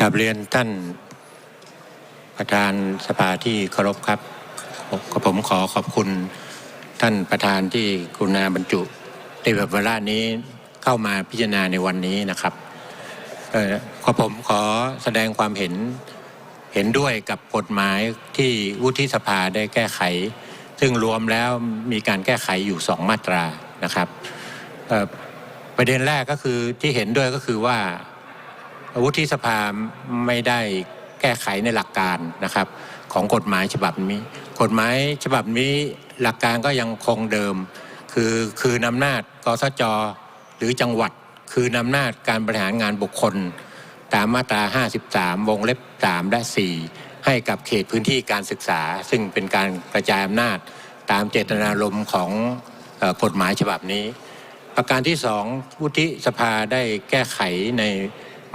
กับเรียนท่านประธานสภาที่เคารพครับผมผมขอขอบคุณท่านประธานที่กรุณาบรรจุในแบบวาระนี้เข้ามาพิจารณาในวันนี้นะครับเออขอผมขอแสดงความเห็นเห็นด้วยกับกฎหมายที่วุฒิสภาได้แก้ไข ซึ่งรวมแล้วมีการแก้ไขอยู่สองมาตรานะครับประเด็นแรกก็คือที่เห็นด้วยก็คือว่า วุฒิสภาไม่ได้แก้ไขในหลักการนะครับ ของกฎหมายฉบับนี้ กฎหมายฉบับนี้หลักการก็ยังคงเดิม คือคือนำนาจกสจหรือจังหวัด คือนำนาจการบริหารงานบุคคล ตามมาตรา 53 วงเล็บ 3 และ 4 ให้กับเขตพื้นที่การศึกษา ซึ่งเป็นการกระจายอำนาจตามเจตนารมณ์ของกฎหมายฉบับนี้ ประการที่สองวุฒิสภาได้แก้ไขใน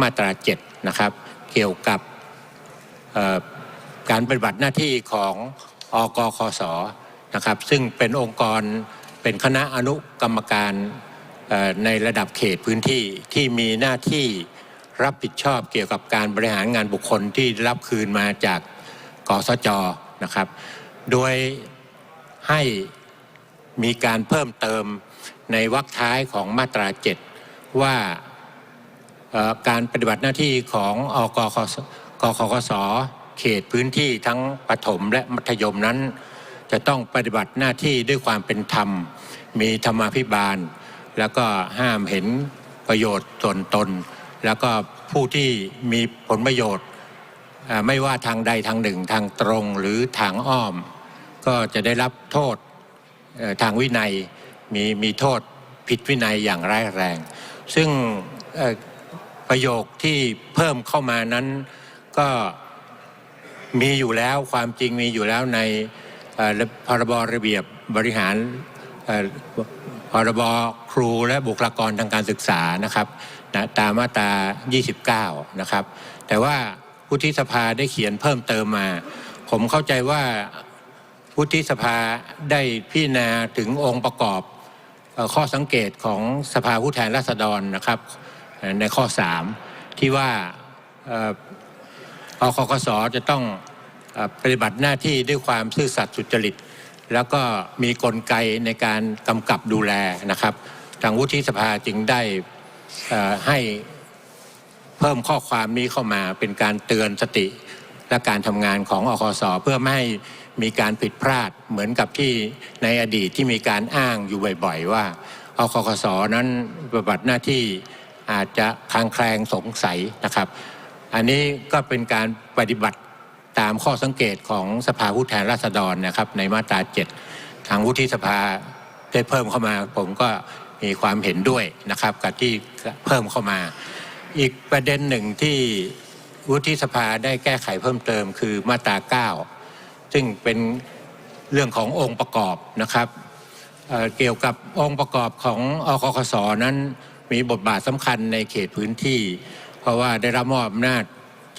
มาตรา7นะครับเกี่ยวกับการปฏิบัติหน้าที่ของอกคสนะครับซึ่งเป็นองค์กรเป็นคณะอนุกรรมการในระดับเขตพื้นที่ที่มีหน้าที่รับผิดชอบเกี่ยวกับการบริหารงานบุคคลที่รับคืนมาจากกสจนะครับ โดยให้มีการเพิ่มเติมในวรรคท้ายของมาตรา 7 ว่า การปฏิบัติหน้าที่ของอกคสกคคสเขตพื้นที่ทั้งประถมและมัธยมนั้น จะต้องปฏิบัติหน้าที่ด้วยความเป็นธรรม มีธรรมาภิบาล แล้วก็ห้ามเห็นประโยชน์ส่วนตน แล้วก็ผู้ที่มีผลประโยชน์ ไม่ว่าทางใดทางหนึ่งทางตรงหรือทางอ้อม ก็จะได้รับโทษทางวินัยมีมีโทษผิดวินัยอย่างร้ายแรง ซึ่ง ประโยคที่เพิ่มเข้ามานั้นก็มีอยู่แล้วความจริงมีอยู่แล้วในพรบระเบียบบริหารพรบครูและบุคลากรทางการศึกษานะครับนะตามมาตรา 29 นะครับ แต่ว่าวุฒิสภาได้เขียนเพิ่มเติมมา ผมเข้าใจว่าวุฒิสภาได้พิจารณาถึงองค์ประกอบข้อสังเกตของสภาผู้แทนราษฎรนะครับ ในข้อ 3 ที่ว่าออคคสจะต้องปฏิบัติหน้าที่ด้วยความซื่อสัตย์สุจริต แล้วก็มีกลไกในการกำกับดูแลนะครับ ทางวุฒิสภาจึงได้ให้เพิ่มข้อความนี้เข้ามาเป็นการเตือนสติ และการทำงานของอคสเพื่อไม่ให้มีการผิดพลาดเหมือนกับที่ในอดีตที่มีการอ้างอยู่บ่อย ๆ ว่าอคสนั้นปฏิบัติหน้าที่ อาจจะคลางแคลงสงสัยนะครับ อันนี้ก็เป็นการปฏิบัติตามข้อสังเกตของสภาผู้แทนราษฎรนะครับ ในมาตรา7ทางวุฒิสภาได้เพิ่มเข้ามาผมก็มีความเห็นด้วยนะครับกับที่เพิ่มเข้ามา อีกประเด็นหนึ่งที่วุฒิสภาได้แก้ไขเพิ่มเติมคือมาตรา 9 ซึ่งเป็นเรื่องขององค์ประกอบนะครับเเกี่ยวกับองค์ประกอบของอคคสนั้น มีบทบาทสำคัญในเขตพื้นที่ เพราะว่าได้รับมอบอำนาจ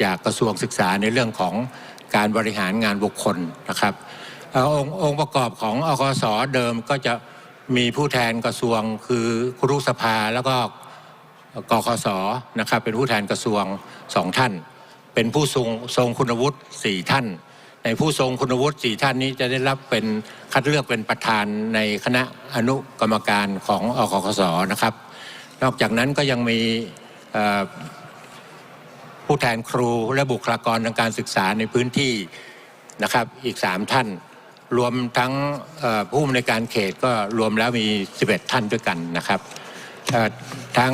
จากกระทรวงศึกษาในเรื่องของการบริหารงานบุคคลนะครับอองค์องค์ประกอบของอคสเดิมก็จะมีผู้แทนกระทรวงคือครุสภาแล้วก็กคสนะครับ เป็นผู้แทนกระทรวงสองท่าน เป็นผู้ทรงทรงคุณวุฒิสี่ท่าน ในผู้ทรงคุณวุฒิสี่ท่านนี้จะได้รับเป็นคัดเลือกเป็นประธานในคณะอนุกรรมการของอคคสนะครับ นอกจากนั้นก็ยังมีผู้แทนครูและบุคลากรทางการศึกษาในพื้นที่นะครับอีกสามท่าน รวมทั้งผู้อำนการเขตก็รวมแล้วมี 11 ท่านด้วยกันนะครับเอ่อทาง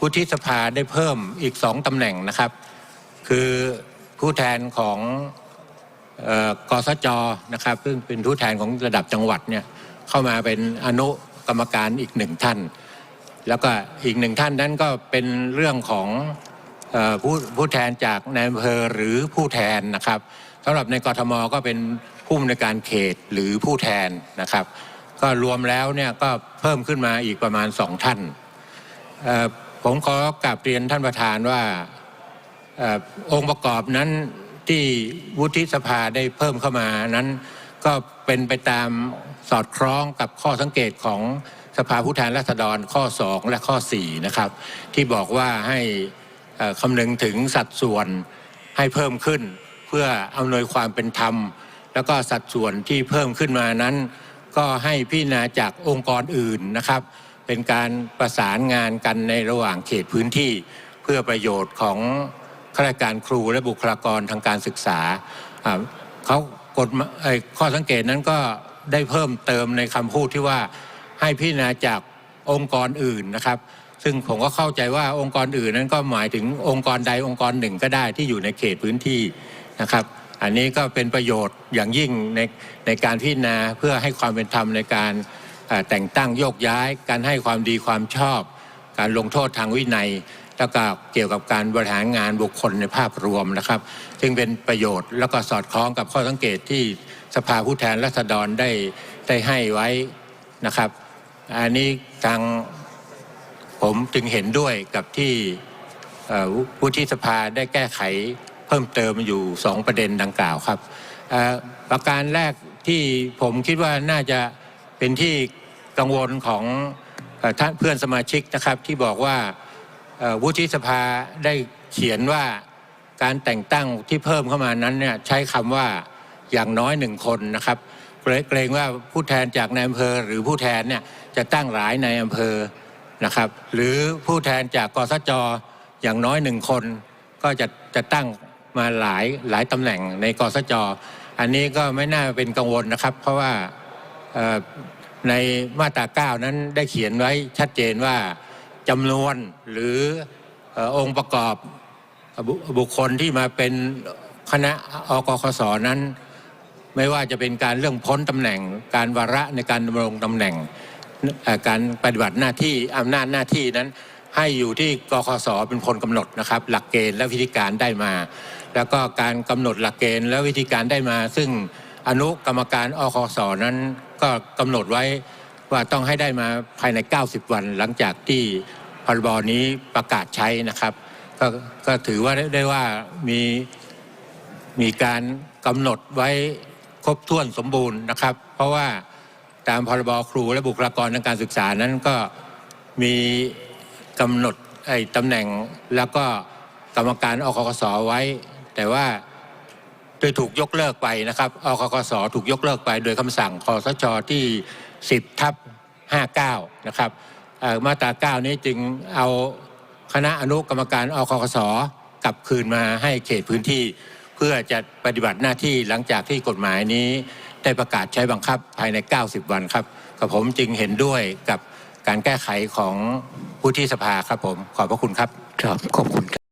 วุฒิสภาได้เพิ่มอีกสองตำแหน่งนะครับ คือผู้แทนของออกสจนะครับ ซึ่งเป็นผู้แทนของระดับจังหวัดเนี่ยเข้ามาเป็นอนุกรรมการอีกหนึ่งท่าน แล้วก็อีกหนึ่งท่านนั้นก็เป็นเรื่องของผู้ผู้แทนจากในอำเภอหรือผู้แทนนะครับสำหรับในกรทมก็เป็นผู้อำนวยการเขตหรือผู้แทนนะครับ ก็รวมแล้วเนี่ยก็เพิ่มขึ้นมาอีกประมาณสองท่านผมขอกราบเรียนท่านประธานว่าอองค์ประกอบนั้นที่วุฒิสภาได้เพิ่มเข้ามานั้น ก็เป็นไปตามสอดคล้องกับข้อสังเกตของ สภาผู้แทนราษฎรข้อ 2 และข้อ4นะครับที่บอกว่าให้คำนึงถึงสัดส่วนให้เพิ่มขึ้น เพื่ออำนวยความเป็นธรรม แล้วก็สัดส่วนที่เพิ่มขึ้นมานั้น ก็ให้พิจารณาจากองค์กรอื่นนะครับ เป็นการประสานงานกันในระหว่างเขตพื้นที่ เพื่อประโยชน์ของข้าราชการครูและบุคลากรทางการศึกษาเขากฎข้อสังเกตนั้นก็ได้เพิ่มเติมในคำพูดที่ว่า ให้พิจารณาจากองค์กรอื่นนะครับ ซึ่งผมก็เข้าใจว่าองค์กรอื่นนั้นก็หมายถึงองค์กรใดองค์กรหนึ่งก็ได้ที่อยู่ในเขตพื้นที่นะครับ อันนี้ก็เป็นประโยชน์อย่างยิ่งในในการพิจารณาเพื่อให้ความเป็นธรรมในการแต่งตั้งโยกย้าย การให้ความดีความชอบ การลงโทษทางวินัย แล้วก็เกี่ยวกับการบริหารงานบุคคลในภาพรวมนะครับ ซึ่งเป็นประโยชน์แล้วก็สอดคล้องกับข้อสังเกตที่สภาผู้แทนราษฎรได้ได้ให้ไว้นะครับ อันนี้ทางผมจึงเห็นด้วยกับที่เอ่อวุฒิสภาได้แก้ไขเพิ่มเติมอยู่สองประเด็นดังกล่าวครับประการแรกที่ผมคิดว่าน่าจะเป็นที่กังวลของเอ่อท่านเพื่อนสมาชิกนะครับ ที่บอกว่าวุฒิสภาได้เขียนว่าการแต่งตั้งที่เพิ่มเข้ามานั้นเนี่ยใช้คำว่าอย่างน้อยหนึ่งคนนะครับ เกรงว่าผู้แทนจากในอำเภอ หรือผู้แทนเนี่ยจะตั้งหลายในอำเภอนะครับ หรือผู้แทนจากกสจอย่างน้อยหนึ่งคน ก็จะจะตั้งมาหลายหลายตำแหน่งในกสจอันนี้ก็ไม่น่าเป็นกังวลนะครับ เพราะว่าในมาตรา9นั้นได้เขียนไว้ชัดเจนว่าจำนวนหรือองค์ประกอบบุบุคคลที่มาเป็นคณะอกคสนั้น ไม่ว่าจะเป็นการเรื่องพ้นตำแหน่ง การวาระในการดำรงตำแหน่งการปฏิบัติหน้าที่อำนาจหน้าที่นั้น ให้อยู่ที่กคสเป็นคนกำหนดนะครับ หลักเกณฑ์และวิธีการได้มา แล้วก็การกำหนดหลักเกณฑ์และวิธีการได้มา ซึ่งอนุกรรมการอคสนั้นก็กำหนดไว้ว่าต้องให้ได้มาภายใน 90 วันหลังจากที่พรบนี้ประกาศใช้นะครับก็ก็ถือว่าได้ได้ว่ามีมีการกำหนดไว้ ครบถ้วนสมบูรณ์นะครับ เพราะว่าตามพรบครูและบุคลากรทางการศึกษานั้นก็มีกำหนดไอ้ตำแหน่งแล้วก็กรรมการอคกสไว้ แต่ว่าโดยถูกยกเลิกไปนะครับอคกสถูกยกเลิกไปโดยคำสั่งคอสชที่ 10ทับ59นะครับมาตรา9นี้จึงเอาคณะอนุกรรมการอคกสกลับคืนมาให้เขตพื้นที่ พื่อจะปฏิบัติหน้าที่หลังจากที่กฎหมายนี้ ได้ประกาศใช้บังคับภายใน 90 วันครับกับผมจึงเห็นด้วยกับการแก้ไขของผู้ที่สภาครับผม ขอบพระคุณครับ ครับ ขอบคุณครับ